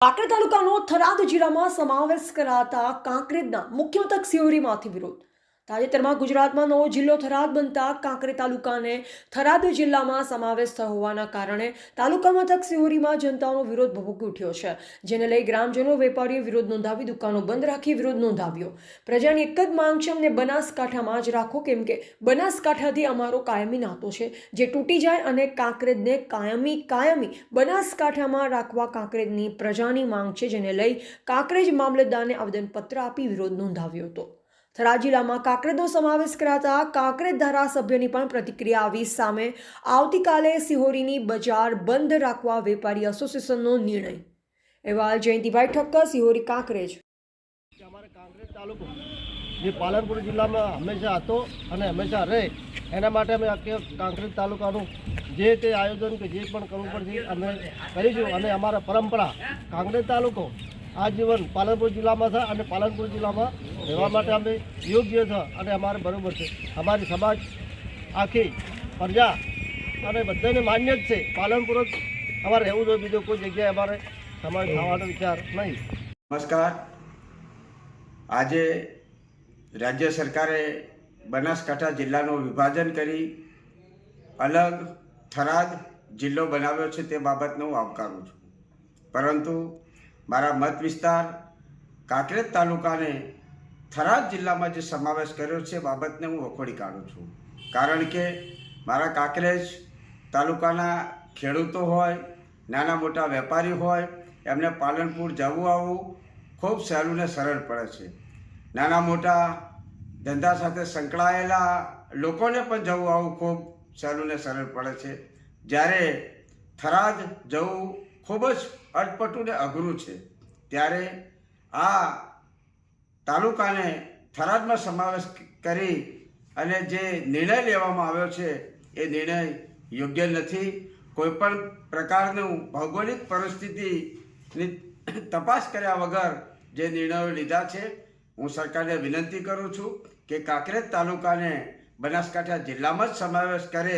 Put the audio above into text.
કાંકરેજ તાલુકાનો થરાદ જિલ્લામાં સમાવેશ કરાતા કાંકરેજના મુખ્ય સિયોરીમાંથી વિરોધ. તાજેતરમાં ગુજરાતમાં નવો જિલ્લો થરાદ બનતા કાંકરે તાલુકાને થરાદ જિલ્લામાં સમાવેશ થયો હોવાના કારણે તાલુકા મથક સિહોરીમાં જનતાનો વિરોધ ભભૂકી ઉઠ્યો છે, જેને લઈ ગ્રામજનો, વેપારીઓ વિરોધ નોંધાવી દુકાનો બંધ રાખી વિરોધ નોંધાવ્યો. પ્રજાની એક જ માંગ છે, અમને બનાસકાંઠામાં જ રાખો, કેમ કે બનાસકાંઠાથી અમારો કાયમી નાતો છે, જે તૂટી જાય અને કાંકરેજને કાયમી કાયમી બનાસકાંઠામાં રાખવા કાંકરેજની પ્રજાની માંગ છે, જેને લઈ કાંકરેજ મામલતદારને આવેદનપત્ર આપી વિરોધ નોંધાવ્યો હતો. થરા જિલ્લામાં કાંકરેજનો સમાવેશ કરાતા કાંકરેજ ધારાસભ્યની પણ પ્રતિક્રિયા આવી સામે આવતીકાલે સિહોરીની બજાર બંધ રાખવા વેપારી એસોસિએશનનો નિર્ણય. અહેવાલ જયંતિભાઈ ઠક્કર, સિહોરી કાંકરેજ. અમારે કાંકરેજ તાલુકો, જે પાલનપુર જિલ્લામાં હંમેશા હતો અને હંમેશા રહે, એના માટે અમે કાંકરેજ તાલુકાનું જે તે આયોજન કે જે પણ કરવું પડશે, અમે કરીશું. અને અમારા પરંપરા, કાંકરેજ તાલુકો આજીવન પાલનપુર જિલ્લામાં છે અને પાલનપુર જિલ્લામાં રહેવા માટે અમે યોગ્ય છે અને અમારે બરાબર છે. અમારી સમાજ આખી પ્રજા અને બધાને માન્ય જ છે. પાલનપુર જ અમારે રહેવું જોઈએ. બીજો કોઈ જગ્યાએ અમારે સમાજ થવાનો વિચાર નહીં. નમસ્કાર. આજે રાજ્ય સરકારે બનાસકાંઠા જિલ્લાનું વિભાજન કરી અલગ થરાદ જિલ્લો બનાવ્યો છે તે બાબતને હું આવકારું છું. પરંતુ મારા મત વિસ્તાર કાંકરેજ તાલુકાને થરાદ જિલ્લામાં જે સમાવેશ કર્યો છે બાબતને હું વખોડી કાઢું છું. કારણ કે મારા કાંકરેજ તાલુકાના ખેડૂતો હોય, નાના મોટા વેપારી હોય, એમને પાલનપુર જવું આવવું ખૂબ સહેલું ને સરળ પડે છે. નાના મોટા ધંધા સાથે સંકળાયેલા લોકોને પણ જવું આવવું ખૂબ સહેલું ને સરળ પડે છે. જ્યારે થરાદ જવું ખૂબ જ અટપટું ને અઘરું છે. ત્યારે આ તાલુકાને થરાદમાં સમાવેશ કરી અને જે નિર્ણય લેવામાં આવ્યો છે, એ નિર્ણય યોગ્ય નથી. કોઈપણ પ્રકારનું ભૌગોલિક પરિસ્થિતિની તપાસ કર્યા વગર જે નિર્ણયો લીધા છે, હું સરકારને વિનંતી કરું છું કે કાંકરેજ તાલુકાને બનાસકાંઠા જિલ્લામાં જ સમાવેશ કરે.